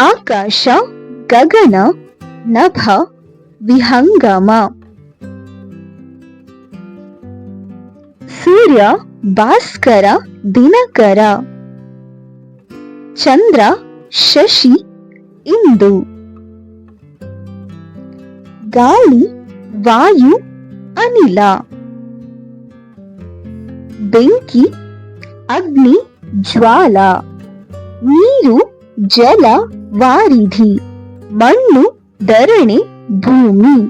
ಆಕಾಶ, ಗಗನ, ನಭ, ವಿಹಂಗಮ. ಸೂರ್ಯ, ಭಾಸ್ಕರ, ದಿನಕರ. ಚಂದ್ರ, ಶಶಿ, ಇಂದು. ಗಾಳಿ, ವಾಯು, ಅನಿಲ. ಬೆಂಕಿ, ಅಗ್ನಿ, ಜ್ವಾಲ. ನೀರು ಜಲ ವಾರಿಧಿ, ಮಣ್ಣು ಧರಣಿ ಭೂಮಿ,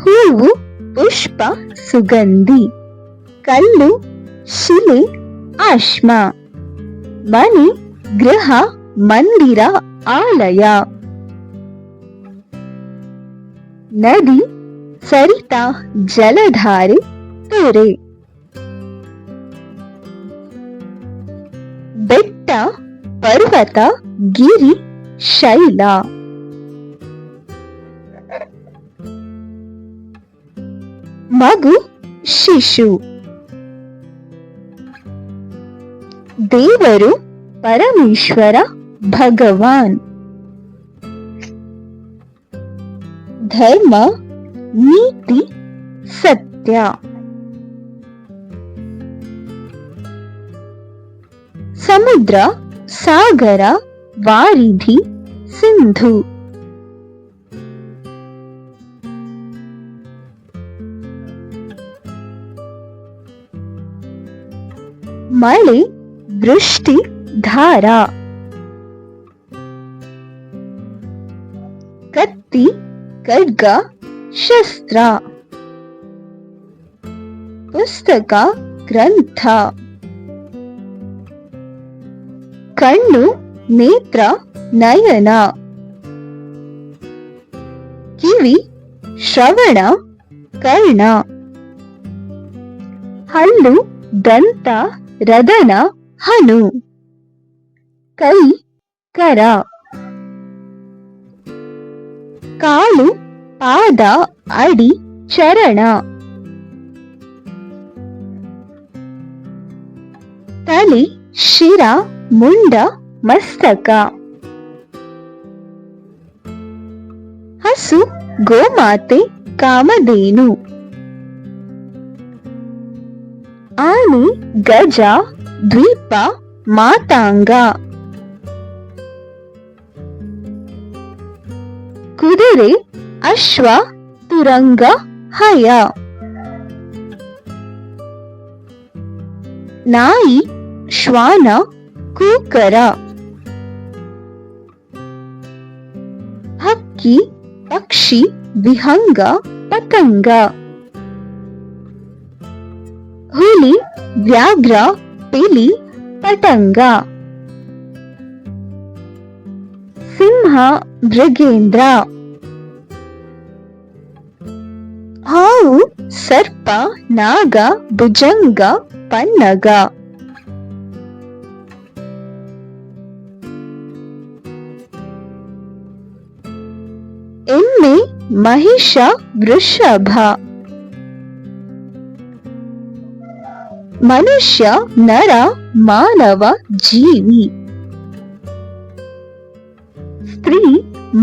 ಹೂವು ಪುಷ್ಪ ಸುಗಂಧಿ, ಕಲ್ಲು ಶಿಲೆ ಆಶ್ಮ, ಮನೆ ಗೃಹ ಮಂದಿರ ಆಲಯ. ನದಿ ಸರಿತ ಜಲಧಾರೆ ತೊರೆ. ಬೆಟ್ಟ ಪರ್ವತ ಗಿರಿ ಶೈಲ. ಮಗು ಶಿಶು. ದೇವರು ಪರಮೇಶ್ವರ ಭಗವಾನ್. ಧರ್ಮ ನೀತಿ ಸತ್ಯ. ಸಮುದ್ರ ಸಾಗರ ವಾರಿಧಿ ಸಿಂಧು ಮಳೆ ವೃಷ್ಟಿ ಧಾರ ಕತ್ತಿ ಖಡ್ಗ ಶಸ್ತ್ರ ಪುಸ್ತಕ ಗ್ರಂಥ ಕಣ್ಣು, ನೇತ್ರ, ನಯನ. ಕಿವಿ, ಶ್ರವಣ, ಕರ್ಣ. ಹಲ್ಲು, ದಂತ, ರದನ, ಹನು. ಕೈ, ಕರ. ಕಾಲು, ಪಾದ, ಅಡಿ, ಚರಣ. ತಲೆ, ಶಿರ ಮುಂಡ ಮಸ್ತಕ. ಹಸು ಗೋಮಾತೆ ಕಾಮಧೇನು. ಆನೆ ಗಜ ದ್ವೀಪ ಮಾತಾಂಗ. ಕುದುರೆ ಅಶ್ವ ತುರಂಗ ಹಯ. ನಾಯಿ ಶ್ವಾನ ಕೂಕರ. ಹಕ್ಕಿ, ಪಕ್ಷಿ, ವಿಹಂಗ, ಪತಂಗ. ಹುಲಿ, ವ್ಯಾಘ್ರ ಪಿಲಿ ಪಟಂಗ ಸಿಂಹ, ಮೃಗೇಂದ್ರ. ಹಾವು, ಸರ್ಪ, ನಾಗ, ಭುಜಂಗ, ಪನ್ನಗ. ಎಮ್ಮೆ ಮಹಿಷ ವೃಷಭ ಮನುಷ್ಯ ನರ ಮಾನವ ಜೀವಿ ಸ್ತ್ರೀ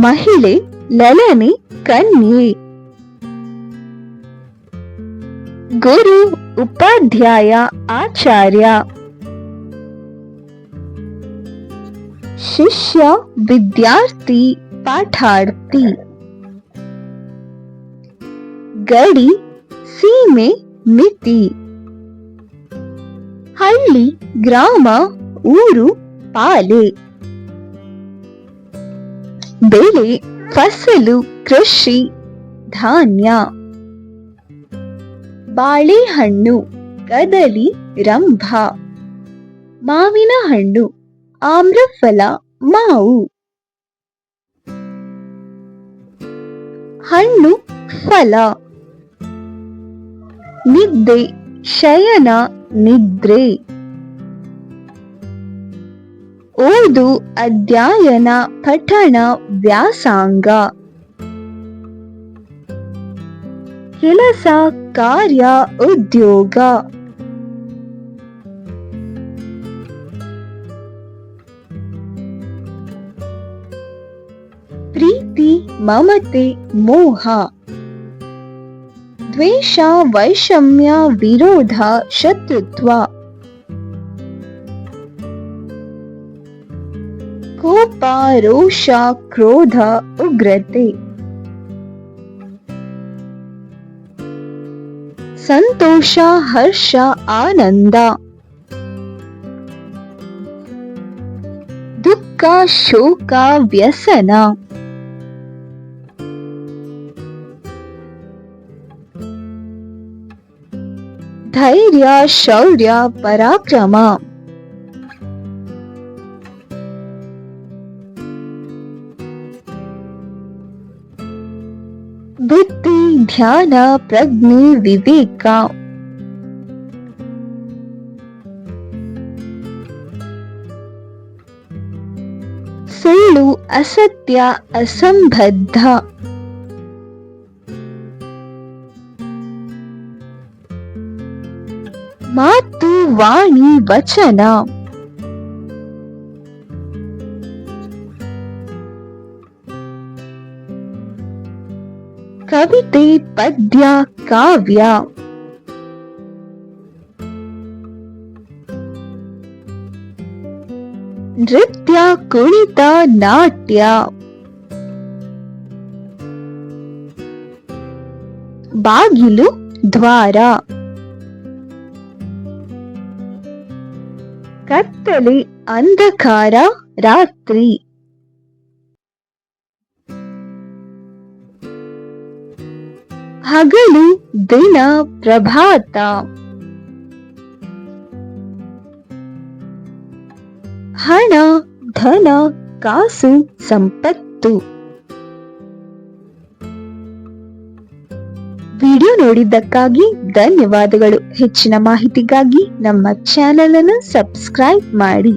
ಮಹಿಳೆ ಲಲನೆ ಕನ್ಯೆ ಗುರು ಉಪಾಧ್ಯಾಯ ಆಚಾರ್ಯ ಶಿಷ್ಯ ವಿದ್ಯಾರ್ಥಿ ಪಾಠಾರ್ಥಿ ಗಡಿ, ಸೀಮೆ, ಮಿತಿ. ಹಳ್ಳಿ, ಗ್ರಾಮ, ಊರು, ಪಾಲೆ. ಬೆಳೆ, ಫಸಲು, ಕೃಷಿ, ಧಾನ್ಯ. ಬಾಳೆಹಣ್ಣು ಕದಲಿ ರಂಭ. ಮಾವಿನ ಹಣ್ಣು ಆಮ್ರಫಲ, ಮಾವು. ಹಣ್ಣು, ಫಲ. ನಿದ್ದೆ ಶಯನ ನಿದ್ರೆ. ಓದು ಅಧ್ಯಯನ ಪಠಣ ವ್ಯಾಸಾಂಗ. ಕೆಲಸ ಕಾರ್ಯ ಉದ್ಯೋಗ. ಪ್ರೀತಿ ಮಮತೆ ಮೋಹ. ದ್ವೇಷ ವೈಷಮ್ಯ ವಿರೋಧ ಶತ್ರುತ್ವ ಕೋಪ ರೋಷ ಕ್ರೋಧ ಉಗ್ರತೆ ಸಂತೋಷ ಹರ್ಷ ಆನಂದ ದುಃಖ ಶೋಕ ವ್ಯಸನ ಧೈರ್ಯ ಶೌರ್ಯ ಪರಾಕ್ರಮ ಬುದ್ಧಿ ಧ್ಯಾನ ಪ್ರಜ್ಞೆ ವಿವೇಕ ಸುಳ್ಳು ಅಸತ್ಯ ಅಸಂಬದ್ಧ ಮಾತು ವಾಣಿ ವಚನ ಕವಿತೆ ಪದ್ಯ ಕಾವ್ಯ ನೃತ್ಯ ಕುಣಿತ ನಾಟ್ಯ ಬಾಗಿಲು ದ್ವಾರ ಕತ್ತಲೆ ಅಂಧಕಾರ ರಾತ್ರಿ. ಹಗಲು ದಿನ ಪ್ರಭಾತ. ಹಣ ಧನ ಕಾಸು ಸಂಪತ್ತು. ನೋಡಿದ್ದಕ್ಕಾಗಿ ಧನ್ಯವಾದಗಳು. ಹೆಚ್ಚಿನ ಮಾಹಿತಿಗಾಗಿ ನಮ್ಮ ಚಾನೆಲ್ ಅನ್ನು ಸಬ್ಸ್ಕ್ರೈಬ್ ಮಾಡಿ.